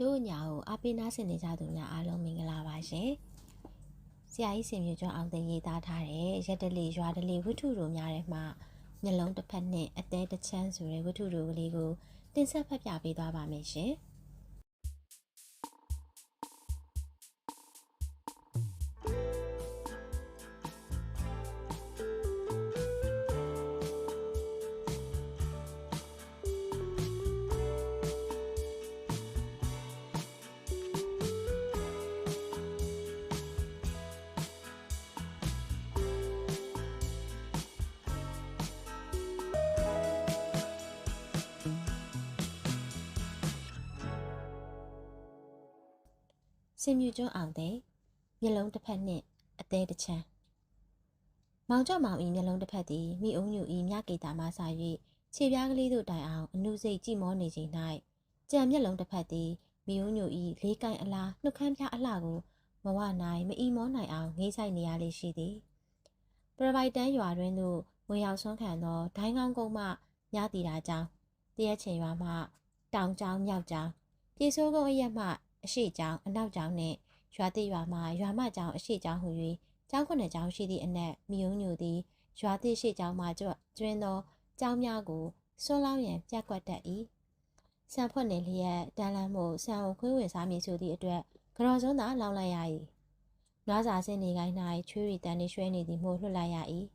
တို့ညာကိုအပိနာဆင်နေကြသူများအားလုံးမင်္ဂလာပါရှင်။ဆရာကြီးစင်မြကျော်အောင်သိရေးသားထားတဲ့ရက်တလီရွာတလီဝတ္ထုတို့များထဲမှာမျက်လုံးတစ်ဖက်နဲ့အသေးတစ်ချမ်းဆိုတဲ့ဝတ္ထုတို့ကလေးကိုတင်ဆက်ဖတ်ပြပေးသွားပါမယ်ရှင်။ စင်မြူကျွန်းအောင်တဲ့မျက်လုံးတစ်ဖက်နှင့်အသေးတစ်ချမ်းမောင်ကျော်မောင်ဤမျက်လုံးတစ်ဖက်သည်မိအုံညူဤမြကေတာမှဆာ၍ခြေပြားကလေးတို့တိုင်အောင်အနုစိတ်ကြည်မောနေချိန်၌ကြံမျက်လုံးတစ်ဖက်သည်မိအုံညူဤလေးကိုင်းအလားနှုတ်ခမ်းပြားအလှကိုမဝနိုင်မအီမောနိုင်အောင်ငေးဆိုင်နေရလေရှိသည်ပရဗိုက်တန်းရွာတွင်သို့ဝင်ရောက်ဆွမ်းခံသောဒိုင်းကောင်းကုန်းမှညတီတာကြောင့်တရက်ချင်ရွာမှတောင်ကျောင်းမြောက်ကျောင်းပြေဆိုးကုန်းအရက်မှ အရှိကျောင်းအနောက်ကျောင်းနှင့်ရွာတိရွာမှရွာမကျောင်းအရှိကျောင်းဟူ၍ကျောင်းခုနှစ်ကျောင်းရှိသည့်အနက်မိယုံညိုသည်ရွာတိရှိကျောင်းမှကျွကျွင်းသောကျောင်းများကိုဆွလောင်းရန်ပြက်ကွက်တတ်၏ဆံဖွက်နေလျက်တန်လန်းမှုဆံကိုခွေးဝင်စားမည်ဆိုသည့်အတွက်ကြော်စုံသာလောင်းလိုက်ရ၏နွားစာစင်းနေကိုင်း၌ချွေးရီတန်နေရွှဲနေသည်မို့လွတ်လိုက်ရ၏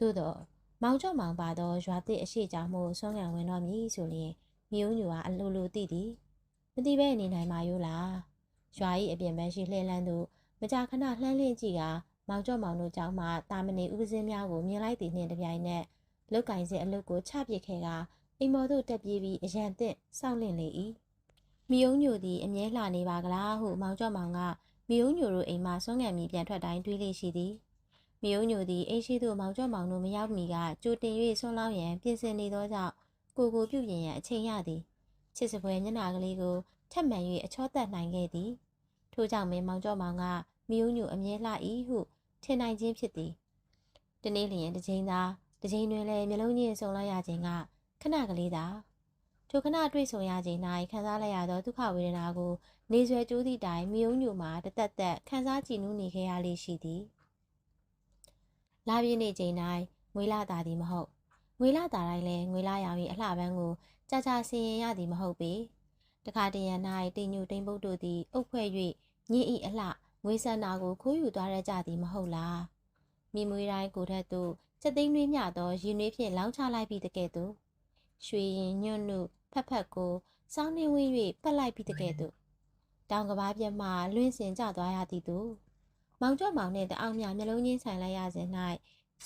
သို့သောမောင်ကျော်မောင်ပါသောရွာတိအရှိကျောင်းမှုဆွမ်းငံဝင်တော်မည်ဆိုလျင်မိယုံညိုကအလိုလိုသိသည် မတိပဲနေနိုင်ပါရောလားရွာ၏အပြင်ဘက်ရှိလှည့်လန်းသူမကြာခဏလှမ်းလင်းကြည့်ကမောင်ကျော်မောင်တို့ကြောင့်မှတာမဏေဥပစင်းများကိုမြင်လိုက်သည်နှင့်တပြိုင်နက်လုတ်ကင်စင်အလုတ်ကိုချပစ်ခဲ့ကအိမ်မော်သို့တက်ပြေးပြီးအရန်သင့်စောင့်လင့်လေ၏မိယုံညိုသည်အမြဲလှနေပါကလားဟုမောင်ကျော်မောင်ကမိယုံညိုတို့အိမ်မှဆွမ်းငံမီပြန်ထွက်တိုင်းတွေးလေရှိသည်မိယုံညိုသည်အိမ်ရှိသို့မောင်ကျော်မောင်တို့မရောက်မီကကြိုတင်၍ဆွမ်းလောင်းရန်ပြင်ဆင်နေသောကြောင့်ကိုကိုပြုတ်ရင်ရန်အချိန်ရသည် ချစ်စပွဲညနာကလေးကိုထက်မှန်၍အချောတက်နိုင်ခဲ့သည်ထို့ကြောင့်မင်းမောင်ကျော်မောင်ကမိယုံညိုအမြဲလှ၏ဟုထင်နိုင်ခြင်းဖြစ်သည်တနေ့လျင်တစ်ချိန်သာတစ်ချိန်တွင်လည်းမျိုးလုံးချင်းစုံလိုက်ရခြင်းကခဏကလေးသာထိုခဏတွေ့ဆုံရခြင်း၌ခံစားလိုက်ရသောဒုက္ခဝေဒနာကိုနေဆွဲကြိုးသည့်တိုင်မိယုံညိုမှာတသက်သက်ခံစားကြည်နူးနေခဲ့ရလေရှိသည်လာပြည့်နေချိန်၌ငွေလာတာသည်မဟုတ်ငွေလာတာတိုင်းလည်းငွေလာရောင်၏အလှပန်းကို ကြာကြာဆင်ရင်ရသည်မဟုတ်ပေတခါတရံ၌တင်ညိုတိမ်ပုတ်တို့သည်အုပ်ဖွဲ့၍ညင်ဤအလှငွေဆန္ဒကိုခိုးယူသွားရကြသည်မဟုတ်လားမိမွေးတိုင်းကိုထက်သို့စက်သိန်းနှွေးမြသောရင်နှွေးဖြင့်လောင်းချလိုက်ပြီးတကဲ့သို့ရွှေရင်ညွန့်နုဖက်ဖက်ကိုစောင်းနှင်းဝင်း၍ပတ်လိုက်ပြီးတကဲ့သို့တောင်ကဘာပြက်မှလွင့်စင်ကျသွားရသည်သို့မောင်ကျော်မောင်နှင့်တအောင်မြမျက်လုံးချင်းဆိုင်လိုက်ရစဉ်၌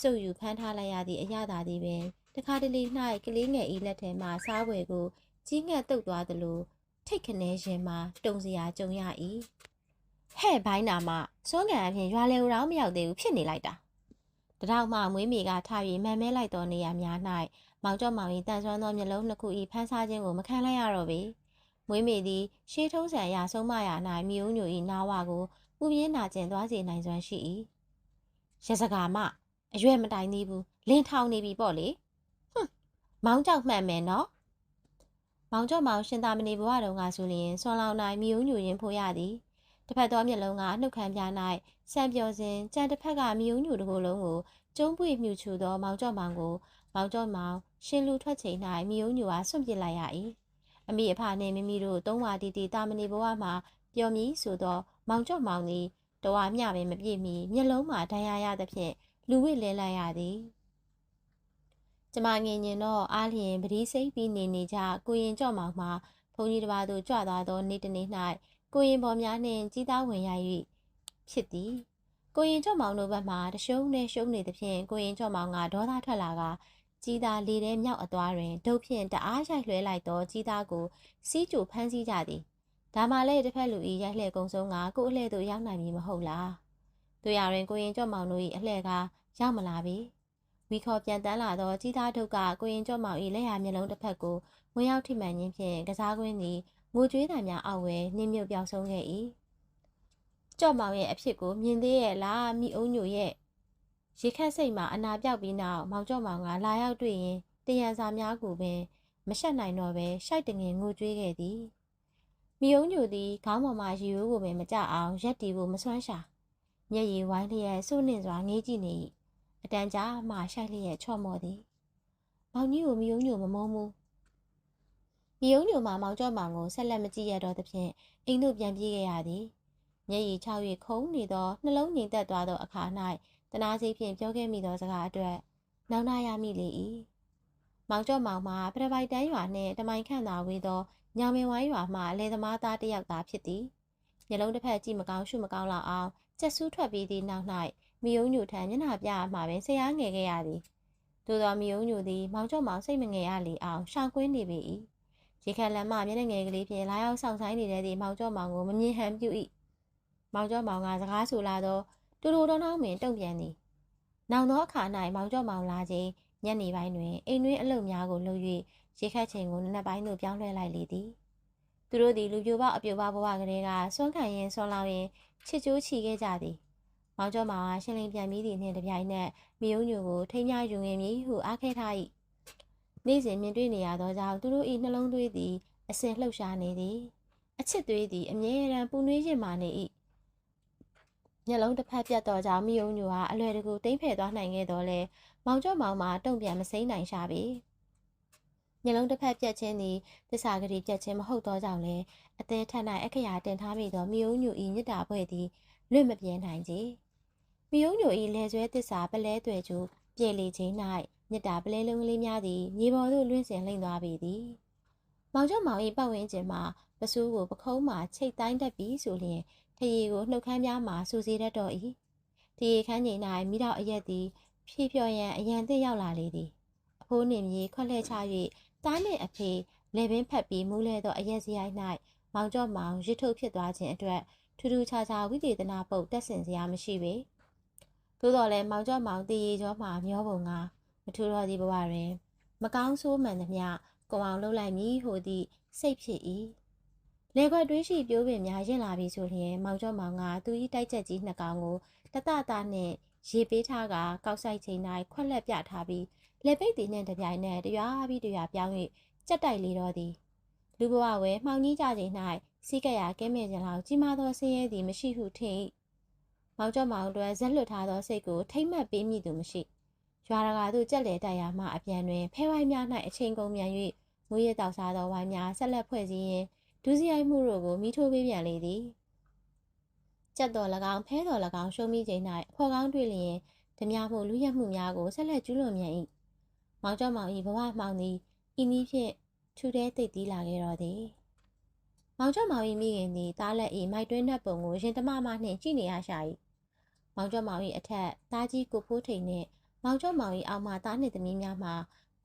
စုပ်ယူဖမ်းထားလိုက်ရသည့်အရသာသည်ပင် တခါတလေ၌ကလေးငယ်ဤလက်ထဲမှစားဝယ်ကိုကြီးငှက်တုတ်သွားသလိုထိတ်ခနဲရင်မှတုံစရာကြုံရ၏ဟဲ့ဘိုင်းနာမစွန်းကန်အပြင်ရွာလေဦးတော်မရောက်သေးဘူးဖြစ်နေလိုက်တာတထောက်မှမွေးမိကထားပြီးမှန်မဲလိုက်သောနေရာများ၌မောင်ကျော်မောင်၏တန်ဆွမ်းသောမျက်လုံးနှစ်ခု၏ဖန်းစားခြင်းကိုမခံလိုက်ရတော့ပေမွေးမိသည်ရှေးထုံးစံအရဆုံးမရာ၌မိုံညို၏နာဝကိုပူပြင်းနာကျင်သွားစေနိုင်စွမ်းရှိ၏ရစကာမအရွယ်မတိုင်သေးဘူးလင်းထောင်နေပြီပေါ့လေဟွန်း မောင်ကြောက်မှန်မယ်နော်မောင်ကျော်မောင်ရှင်သာမဏေဘဝတုန်းကဆိုလျင်ဆွန်လောင်၌မိယုံညူရင်ဖိုရသည်တစ်ဖက်သောမျက်လုံးကနှုတ်ခမ်းပြ၌စံပြောစဉ်ကြံတစ်ဖက်ကမိယုံညူတစ်ခုလုံးကိုကျုံးပွေမြူချူသောမောင်ကျော်မောင်ကိုမောင်ကျော်မောင်ရှင်လူထွက်ချိန်၌မိယုံညူအားဆွန့်ပစ်လိုက်ရ၏အမိအဖနှင့်မိမိတို့သုံးဝါတီတီတာမဏေဘဝမှာပျော်မည်ဆိုသောမောင်ကျော်မောင်သည်တဝါမျှပင်မပြည့်မီမျက်လုံးမှာဒဏ်ရာရသဖြင့်လူဝိလဲလိုက်ရသည် ကျမငင်ញင်တော့အားလျင်ပတိစိတ်ပြီးနေနေကြကိုရင်ကြော့မောင်မှဘုန်းကြီးတစ်ပါးတို့ကြွသွားသောနေ့တစ်နေ့၌ကိုရင်ပေါ်များနှင့်ကြီးသားဝင်ရ၍ဖြစ်သည်ကိုရင်ကြော့မောင်တို့ဘက်မှတရှုံးနဲ့ရှုံးနေသဖြင့်ကိုရင်ကြော့မောင်ကဒေါသထွက်လာကကြီးသားလေထဲမြောက်အသွားတွင်ဒုတ်ဖြင့်တအားရိုက်လွှဲလိုက်သောကြီးသားကိုစီးကြိုဖမ်းဆီးကြသည်ဒါမှလည်းတစ်ဖက်လူဤရိုက်လှဲ့ကုံဆုံးကကို့အလှဲ့သို့ရောက်နိုင်မည်မဟုတ်လားတို့ရတွင်ကိုရင်ကြော့မောင်တို့၏အလှဲ့ကရောက်မလာပြီ ဝီခေါ်ပြန်တန်းလာသောကြီးသားထုတ်ကကိုရင်ကျော်မောင်၏လက်ရမျက်လုံးတစ်ဖက်ကိုဝင်ရောက်ထိမှန်ခြင်းဖြင့်ကစားကွင်းသည်ငိုကြွေးသံများအောက်ဝဲနှင်းမြုပ်ပြောက်ဆုံးခဲ့၏ကျော်မောင်ရဲ့အဖြစ်ကိုမြင်သေးရဲ့လားမိအုံးညိုရဲ့ရေခက်စိတ်မှာအနာပြောက်ပြီးနောက်မောင်ကျော်မောင်ကလာရောက်တွေ့ရင်တရံစာများကိုပင်မရှက်နိုင်တော့ပဲရှိုက်တငင်ငိုကြွေးခဲ့သည်မိယုံညိုသည်ခေါင်းပေါ်မှရေရိုးကိုပင်မကြအောင်ရက်တီကိုမစွမ်းရှာမျက်ရည်ဝိုင်းလျက်စိုးနှင့်စွာငေးကြည့်နေ၏ အတန်ကြာမှရှိုက်လျက်ချော့မော်သည်မောင်ကြီးကိုမိယုံညိုမမုန်းဘူးမိယုံညိုမှမောင်ကျော်မောင်ကိုဆက်လက်မကြည့်ရတော့သဖြင့်အိမ်သို့ပြန်ပြေးခဲ့ရသည်မျက်ရည်ချောက်၍ခုံနေသောနှလုံးငြိမ်သက်သွားသောအခါ၌တနာစိတ်ဖြင့်ပြောခဲ့မိသောစကားအတွက်နောက်နာရမိလေ၏မောင်ကျော်မောင်မှာပရပိုက်တန်းရွာနှင့်တမိုင်ခန့်သာဝေးသောညောင်မင်ဝိုင်းရွာမှအလေသမားသားတစ်ယောက်သာဖြစ်သည်မျက်လုံးတစ်ဖက်ကြည့်မကောင်းရှုမကောင်းလောက်အောင်ကျက်ဆူးထွက်ပြီးသည့်နောက်၌ မိယုံညိုထံမျက်နှာပြအမှာပင်ဆရာငယ်ခဲ့ရသည်သို့သောမိယုံညိုသည်မောင်ကျော်မောင်စိတ်မငယ်ရလေအောင်ရှောင်ကွင်းနေပေ၏ရေခက်လမ်းမှမျက်နှာငယ်ကလေးဖြင့်လာရောက်ဆောင်ဆိုင်နေတဲ့သည့်မောင်ကျော်မောင်ကိုမမြင်ဟန်ပြု၏မောင်ကျော်မောင်ကစကားဆိုလာသောတူတူတော်တော်ပင်တုံ့ပြန်သည်နောက်သောအခါ၌မောင်ကျော်မောင်လာခြင်းညနေပိုင်းတွင်အိမ်တွင်အလုပ်များကိုလုပ်၍ရေခက်ချိန်ကိုနံနက်ပိုင်းသို့ပြောင်းလဲလိုက်လေသည်သူတို့သည်လူပြိုပေါအပြိုပေါဘဝကလေးကစွန့်ခံရင်ဆွန့်လောင်းရင်ချစ်ကြိုးချီခဲ့ကြသည် မောင်ကျော်မောင်ကရှင်းလင်းပြန်ပြီးသည့်နှင့်တပြိုင်နက်မိယုံညိုကိုထိမ်းမြယူငင်မည်ဟုအားခဲထား၏နေ့စဉ်မြင်တွေ့နေရသောကြောင့်သူတို့၏နှလုံးသွေးသည်အစင်လှုပ်ရှားနေသည်အချစ်သွေးသည်အမြဲတမ်းပူနွေးရင်မာနေ၏မျက်လုံးတစ်ဖက်ပြတ်သောကြောင့်မိယုံညိုဟာအလွယ်တကူတိမ့်ဖယ်သွားနိုင်ခဲ့တော်လဲမောင်ကျော်မောင်မှာတုံ့ပြန်မစိမ့်နိုင်ရှာပေမျက်လုံးတစ်ဖက်ပြတ်ခြင်းသည်သစ္စာဂတိပြတ်ခြင်းမဟုတ်သောကြောင့်လည်းအသေးထက်၌အခရာတင်ထားမိသောမိယုံညို၏မြစ်တာဘွဲ့သည်လွတ်မပြေနိုင်ကြ မိယုံညို၏လဲဆွဲသစ္စာပလဲသွဲကျိုးပြေလေခြင်း၌မြစ်တာပလဲလုံးကလေးများသည်မြေပေါ်သို့လွင့်စင်လိမ့်သွားပေသည်မောင်ကျော်မောင်၏ပတ်ဝန်းကျင်မှာပစိုးကိုပခုံးမှချိတ်တိုင်းတတ်ပြီးဆိုလျင်ထရီကိုနှုတ်ခမ်းများမှစူစီတတ်တော်၏ထရီခန်းချိန်၌မိတော့အရက်သည်ဖြည့်ဖြော်ရန်အရန်သစ်ရောက်လာလေသည်အဖိုးနှင့်မြေခွက်လှဲချ၍သားနှင့်အဖေလေပင်ဖက်ပြီးမူးလဲသောအရက်စရိုက်၌မောင်ကျော်မောင်ရစ်ထုတ်ဖြစ်သွားခြင်းအတွက်ထူးထူးခြားခြားဝိသေသနာပုတ်တက်ဆင်စရာမရှိပေ သို့တော်လည်းမောင်ကျော်မောင်တည်ရကျော်မှမျောပုံကမထူတော်သည့်ဘဝတွင် မကောင်းဆိုးမှန်သမျှကိုအောင်လှုပ်လိုက်မည်ဟူသည့်စိတ်ဖြစ်၏လေခွက်တွေးရှိပြိုးပင်များရင်လာပြီဆိုလျင် မောင်ကျော်မောင်ကသူ၏တိုက်ချက်ကြီးနှစ်ကောင်ကိုတတတာနှင့်ရေပေးထားကကောက်ဆိုင်ချိန်၌ခွက်လက်ပြထားပြီးလက်ပိတ်တီနှင့်တပြိုင်နက်တရွာပြီးတရွာပြောင်း၍ကြက်တိုက်လေတော့သည်လူဘဝဝဲမှောင်ကြီးကြချိန်၌စီးကရကဲမဲ့ခြင်းလောက်ကြီးမားသောဆင်းရဲသည်မရှိဟုထင်၏ မောင်ကျော်မောင်တို့ဇက်လွတ်ထားသောစိတ်ကိုထိမ့်မှတ်ပေးမိသူမရှိရွာတကာသို့ကြက်လေတိုက်ရမှအပြန်တွင်ဖဲဝိုင်းများ၌အချိန်ကုန်မြန်၍ငွေရတောက်စားသောဝိုင်းများဆက်လက်ဖွဲ့စည်းရင်းဒူးစရိုက်မှုတို့ကိုမိထိုးပေးပြန်လေသည်ကြက်တော်၎င်းဖဲတော်၎င်းရှုံးမိချိန်၌အဖော်ကောင်းတွေ့လျင်ဓမြမှုလူရက်မှုများကိုဆက်လက်ကျူးလွန်မြန်၏မောင်ကျော်မောင်၏ဘဝမှောင်သည်ဤနည်းဖြင့်ထူထဲတိတ်တီးလာခဲ့တော်သည်မောင်ကျော်မောင်၏မိခင်သည်တားလက်၏မိုက်တွင်းနှက်ပုံကိုရင်တမမနှင့်ကြည့်နေရရှာ၏ မောင်ကျော်မောင်၏အထက်တားကြီးကိုဖိုးထိန်နှင့်မောင်ကျော်မောင်၏အောက်မှတားနှင့်သမီးများမှ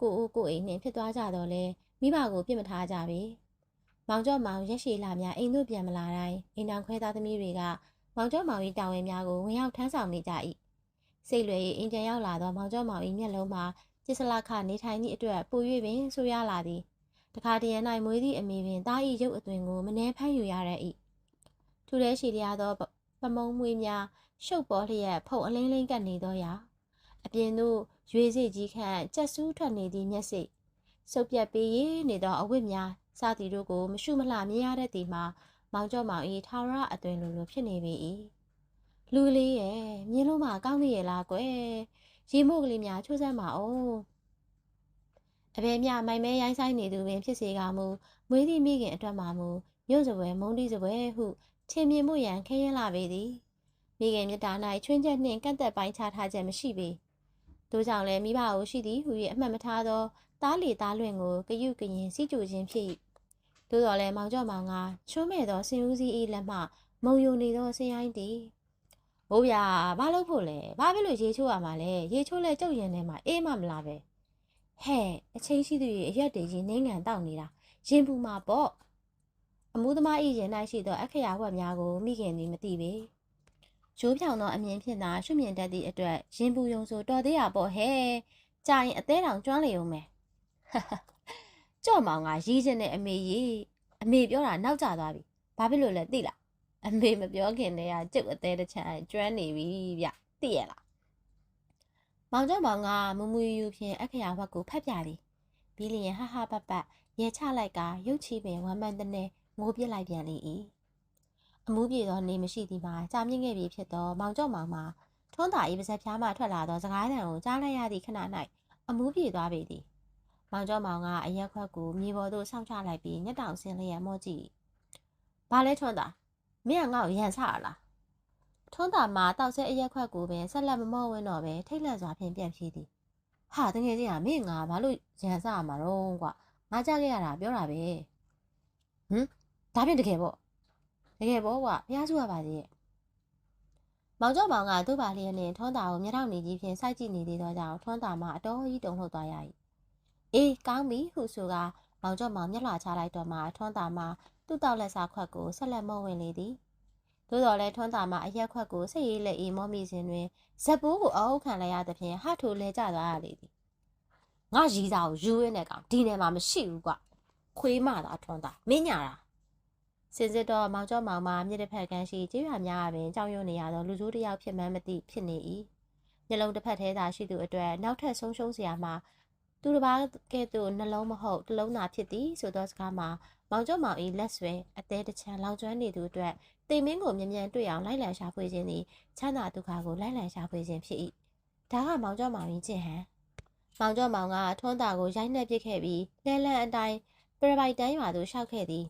ကိုအိုးကိုအိမ်နှင့်ဖြစ်သွားကြတော့လဲမိဘကိုပြစ်မထားကြပေမောင်ကျော်မောင်ရက်ရှည်လာများအိမ်တို့ပြန်မလာတိုင်းအိမ်တော်ခွဲသားသမီးတွေကမောင်ကျော်မောင်၏တာဝန်များကိုဝင်ရောက်ထမ်းဆောင်နေကြ၏စိတ်လွယ်၏အင်ပြန်ရောက်လာသောမောင်ကျော်မောင်၏မျက်လုံးမှာကျစ္စလာခနေထိုင်သည့်အတွက်ပို၍ပင်ဆိုရလာသည်တခါတရံ၌မွေးသည့်အမေပင်တာ၏ရုပ်အသွင်ကိုမနှဲဖမ်းယူရတဲ့၏ထူတဲ့ရှိလျားသော ပမုံမွေးများရှုပ်ပေါ်လျက်ဖုံအလင်းလင်းကပ်နေသောရာအပြင်သို့ရွေစိတ်ကြီးခန့်ကြက်ဆူးထွက်နေသည့်မျက်စိစုပ်ပြတ်ပေးရနေသောအဝတ်များစသည်တို့ကိုမရှုမလှမြင်ရတဲ့ဒီမှာမောင်ကျော်မောင်၏ထာဝရအသွင်လိုလိုဖြစ်နေပေ၏လူလေးရဲ့မြင်လို့မှကောင်းနေရဲ့လားကွယ်ရေမို့ကလေးများချိုးစမ်းပါအောင်အဘဲမြမိုင်မဲရိုင်းဆိုင်နေသူပင်ဖြစ်စေကမူမွေးသည့်မိခင်အတွက်မှမူမြို့စပွဲမုံတီစပွဲဟု ထင်မြင်မှုရန်ခဲရင်လာပေသည်မိခင်မြတ်တာ၌ချွင်းချက်နှင့်ကန့်သက်ပိုင်းခြားထားချက်မရှိပေတို့ကြောင့်လည်းမိဘကိုရှိသည်ဟု၍အမှတ်မထားသောသားလီသားလွင့်ကိုကယုကရင်စီကြူခြင်းဖြစ်၏သို့တော်လည်းမောင်ကျော်မောင်ကချွမ်းမဲ့သောဆင်ဦးစီး၏လက်မှမုံယုံနေသောဆင်ရိုင်းသည်ဘိုးဗျာဘာလို့ဖို့လဲဘာဖြစ်လို့ရေချိုးရမှာလဲရေချိုးလဲကြုတ်ရင်ထဲမှာအေးမမလားပဲဟဲ့အချင်းရှိသူရဲ့အရက်တွေကြီးနှင်းငံတောက်နေတာရင်ပူမှာပေါ့ အမှုသမားဤရင်၌ရှိသောအခရာဝတ်များကိုမိခင်သည်မသိပေရိုးဖြောင်သောအမြင်ဖြင့်သာရှုမြင်တတ်သည့်အတွက်ရင်ပူယုံဆိုတော်သေးရပေါ့ဟဲ့ကြာရင်အသေးတောင်ကျွမ်းလေုံမယ်ကြော့မောင်ကရီးချင်တဲ့အမေကြီးအမေပြောတာနောက်ကျသွားပြီဘာဖြစ်လို့လဲသိလားအမေမပြောခင်တည်းကကျုပ်အသေးတစ်ချမ်းကျွမ်းနေပြီဗျသိရလားမောင်ကျော်မောင်ကမမူယူဖြင့်အခရာဝတ်ကိုဖတ်ပြသည်ဘီလီယံဟဟပပရဲချလိုက်ကရုတ်ချီပင်ဝမ်းပန်းတဲ့ ငိုပြစ်လိုက်ပြန်လေ၏အမှုပြေသောနေမရှိသည်မှာကြာမြင့်ခဲ့ပြီဖြစ်သောမောင်ကျော်မောင်မှာထွန်းသာ၏ပါဇက်ဖျားမှထွက်လာသောစကားသံကိုကြားလိုက်ရသည့်ခဏ၌အမှုပြေသွားပေသည်မောင်ကျော်မောင်ကအရက်ခွက်ကိုမြေပေါ်သို့ဆောင်းချလိုက်ပြီးညက်တောင်ဆင်းလျက်မော့ကြည့်။ဘာလဲထွန်းသာမင်းကငါ့ကိုရန်ဆရလား။ထွန်းသာမှာတောက်ဆဲအရက်ခွက်ကိုပင်ဆက်လက်မမော့ဝင်းတော့ပဲထိတ်လန့်စွာဖြင့်ပြန်ပြေးသည်။ဟာတကယ်ကြီးကမင်းငါဘာလို့ရန်ဆရမှာတော့ကွာ။ငါကြားခဲ့ရတာပြောတာပဲ။ဟမ် ဒါဖြင့်တကယ်ပေါ့။တကယ်ပေါ့ကွာဖျားစုရပါသေးရဲ့။မောင်ကျော်မောင်ကသူ့ပါလျက်နှင့်ထွန်းတာကိုမျက်ထောင်နေကြီးဖြင့်စိုက်ကြည့်နေသေးသောကြောင့်ထွန်းတာမှအတော်ကြီးတုန်လှုပ်သွားရ၏။အေးကောင်းပြီဟုဆိုကမောင်ကျော်မောင်မျက်လှချလိုက်တော့မှထွန်းတာမှသူ့တောက်လက်စာခွက်ကိုဆက်လက်မော့ဝင်လေသည်။သို့တော်လည်းထွန်းတာမှအရက်ခွက်ကိုစိတ်ရေးလက်အေးမော့မိစဉ်တွင်ဇက်ပိုးကိုအဟုတ်ခံလိုက်ရသဖြင့်ဟထိုလဲကျသွားရလေသည်။ငါရီစာကိုယူရင်းနဲ့ကောင်ဒီနယ်မှာမရှိဘူးကွ။ခွေးမသာထွန်းတာမင်းညာတာ စင်စစ်တော့မောင်ကျော်မောင်မှမြစ်တစ်ဖက်ကန်းရှိကျေးရွာများပင်ကြောင်ရွံ့နေရသောလူဆိုးတစ်ယောက်ဖြစ်မှန်းမသိဖြစ်နေ၏မျက်လုံးတစ်ဖက်သေးသာရှိသူအတွက်နောက်ထပ်ဆုံးရှုံးစရာမှာသူတစ်ပါးကဲ့သို့နှလုံးမဟုတ်တစ်လုံးသာဖြစ်သည်ဆိုသောစကားမှာမောင်ကျော်မောင်၏လက်ဆွဲအသေးတစ်ချမ်းလောင်ကျွမ်းနေသူအတွက်တိမ်မင်းကိုမြ мян တွေ့အောင်လိုက်လံရှာဖွေခြင်းသည်ချမ်းသာဒုက္ခကိုလိုက်လံရှာဖွေခြင်းဖြစ်၏ဒါကမောင်ကျော်မောင်၏ကျင့်ဟန်မောင်ကျော်မောင်ကထွန်းတာကိုရိုက်နှက်ပစ်ခဲ့ပြီးလဲလန့်အတိုင်းပရပိုက်တန်းရွာသို့ရှောက်ခဲ့သည်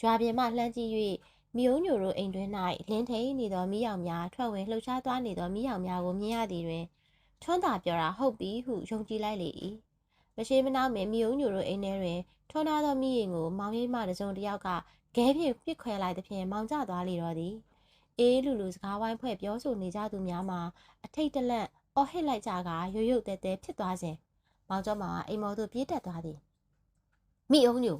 ရွာပြင်မှလှမ်းကြည့်၍မိုံညိုတို့အိမ်တွင်၌လင်းထိန်နေသောမိယောင်များထွက်ဝင်လှုပ်ရှားသွားနေသောမိယောင်များကိုမြင်ရသည်တွင်ထွန်းသာပြောတာဟုတ်ပြီဟုယုံကြည်လိုက်လေ၏မရှိမနှောင်းမင်းမိုံညိုတို့အိမ်ထဲတွင်ထွန်းထားသောမိရင်ကိုမောင်ရိပ်မှတစုံတစ်ယောက်ကခဲဖြင့်ပစ်ခွဲလိုက်သဖြင့်မောင်ကျသွားလေတော့သည်အေးလူလူစကားဝိုင်းဖွဲ့ပြောဆိုနေကြသူများမှာအထိတ်တလန့်အော်ဟစ်လိုက်ကြကရွရွတဲတဲဖြစ်သွားစဉ်မောင်ကျော်မှာအိမ်မော်သို့ပြေးတက်သွားသည်မိအောင်ညို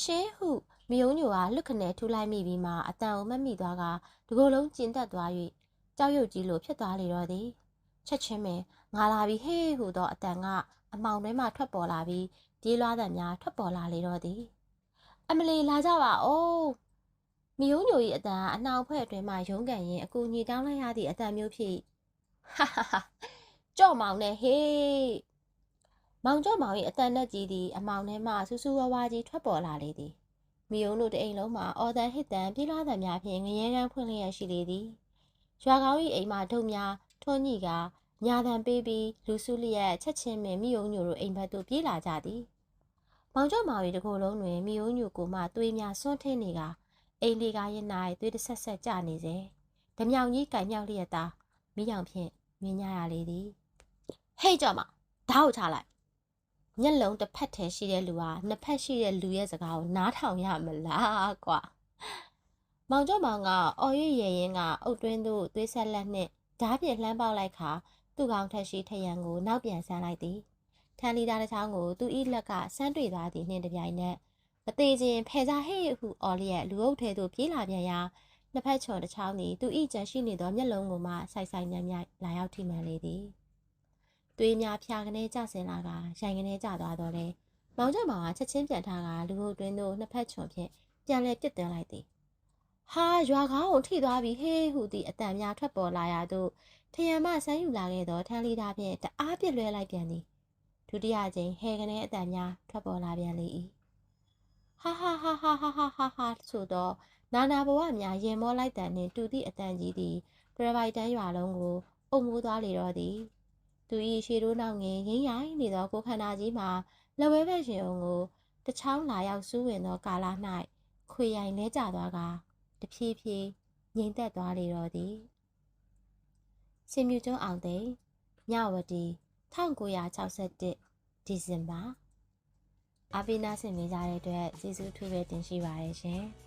ရှင်းဟု မိယုံညိုကလွတ်ခနဲထူလိုက်မိပြီးမှအတန်ကိုမက်မိသွားကတကိုယ်လုံးကျင်တက်သွား၍ကြောက်ရွံ့ကြီးလိုဖြစ်သွားလေတော့သည်ချက်ချင်းပင်ငါလာပြီဟေးဟုသောအတန်ကအမောင်ထဲမှထွက်ပေါ်လာပြီးပြေးလွှားသံများထွက်ပေါ်လာလေတော့သည်အမလီလာကြပါဦးမိယုံညို၏အတန်အနှောင်ဖွဲ့အတွင်းမှရုန်းကန်ရင်းအကူညီတောင်းလိုက်ရသည့်အတန်မျိုးဖြစ်ဟာဟာဟာကြော့မောင်နဲ့ဟေးမောင်ကြော့မောင်၏အတန်နဲ့ကြီးသည်အမောင်ထဲမှစူးစူးဝါးဝါးကြီးထွက်ပေါ်လာလေသည် မိယုံတို့တအိမ်လုံးမှာအော်တန်ဟစ်တန်ပြေးလာသံများဖြင့်ငရဲတန်းဖွင့်လျက်ရှိလေသည်ရွာကောင်း၏အိမ်မှာဒုံများထွန်းညိကညာတန်ပေးပြီးလူစုလျက်ချက်ချင်းပင်မိယုံညိုတို့အိမ်ဘက်သို့ပြေးလာကြသည်မောင်ကျော်မောင်၏တကိုယ်လုံးတွင်မိယုံညိုကိုမှသွေးများဆွန့်ထင်းနေကအိမ်လေးကားရင်၌သွေးတစ်ဆက်ဆက်ကျနေစေဓမြောင်ကြီးကင်မြောက်လျက်သာမိယောင်ဖြင့်မြင်ကြရလေသည်ဟေ့ကြော်မဓာတ်ကိုချလိုက် မျက်လုံးတစ်ဖက်ထဲရှိတဲ့လူဟာနှစ်ဖက်ရှိတဲ့လူရဲ့စကားကိုနားထောင်ရမလားကွာမောင်ကျော်မောင်ကအော်ရွရရင်ကအုတ်တွင်းသို့သွေးဆက်လက်နှင့်ဓားပြင်းလှမ်းပေါက်လိုက်ခါသူ့ကောင်ထက်ရှိထရန်ကိုနောက်ပြန်ဆန်းလိုက်သည်ထန်လီသားတစ်ချောင်းကိုသူ့ဤလက်ကဆန်းတွေ့သွားသည်နှင့်တပြိုင်နက်မသေးခြင်းဖဲစားဟေ့ဟုအော်လျက်လူအုပ်ထဲသို့ပြေးလာပြန်ရာနှစ်ဖက်ချွန်တစ်ချောင်းသည်သူဤကြံရှိနေသောမျက်လုံးကိုမှဆိုင်ဆိုင်မြိုင်မြိုင်လာရောက်ထိမှန်လေသည် သွေးများဖျာကနေကြဆင်လာကရိုင်ကနေကြသွားတော့လေမောင်ကျမောင်ကချက်ချင်းပြန်ထားကလူဟုတ်တွင်သို့နှစ်ဖက်ချွန်ဖြင့်ပြန်လဲပြစ်တင်လိုက်သည်ဟာရွာကောင်းကိုထိသွားပြီဟေးဟုသည့်အတန်များထွက်ပေါ်လာရသို့ထရံမဆန်းယူလာခဲ့သောထန်းလီသားဖြင့်တအားပြစ်လွှဲလိုက်ပြန်သည်ဒုတိယကြိမ်ဟဲကနေအတန်များထွက်ပေါ်လာပြန်လေ၏ဟာဟာဟာဟာဟာဟာဟာဟာဆိုတော့နာနာဘဝများရင်မောလိုက်တန်နှင့်တူသည့်အတန်ကြီးသည်ပရပိုက်တန်းရွာလုံးကိုအုံမိုးသွားလေတော့သည် သူ၏ရှေတို့နောက်ငင်ရင်းရိုင်းနေသောကိုခန္ဓာကြီးမှာလက်ဝဲဘက်ရှင်အောင်ကိုတချောင်းလာရောက်စူးဝင်သောကာလ၌ခွေရိုင်လဲကျသွားကတဖြည်းဖြည်းငြိမ်သက်သွားလေတော့သည်စင်မြူကျွန်းအောင်သိန်းမြဝတီ1961ဒီဇင်ဘာအဗီနာဆင်နေကြတဲ့အတွက်ကျေးဇူးထူးပဲတင်ရှိပါရရှင်။